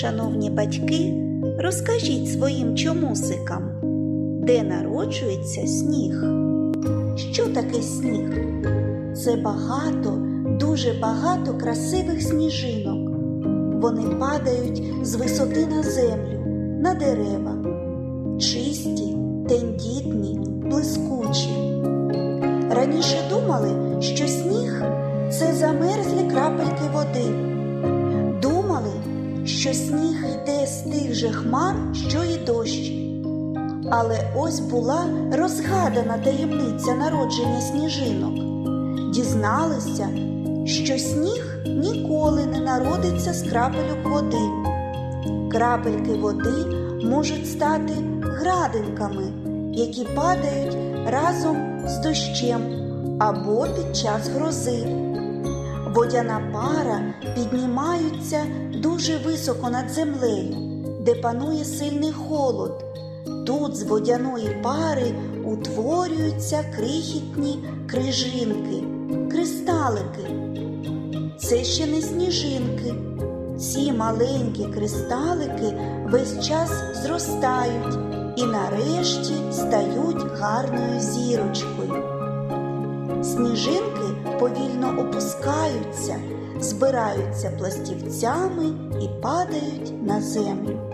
Шановні батьки, розкажіть своїм чомусикам, де народжується сніг? Що таке сніг? Це багато, дуже багато красивих сніжинок. Вони падають з висоти на землю, на дерева, чисті, тендітні, блискучі. Раніше думали, що сніг це замерзлі крапельки води. Що сніг йде з тих же хмар, що й дощ. Але ось була розгадана таємниця народження сніжинок. Дізналися, що сніг ніколи не народиться з крапельок води. Крапельки води можуть стати градинками, які падають разом з дощем або під час грози. Водяна пара піднімаються дуже високо над землею, де панує сильний холод. Тут з водяної пари утворюються крихітні крижинки, кристалики. Це ще не сніжинки. Ці маленькі кристалики весь час зростають і нарешті стають гарною зірочкою. Сніжинки повільно опускаються, збираються пластівцями і падають на землю.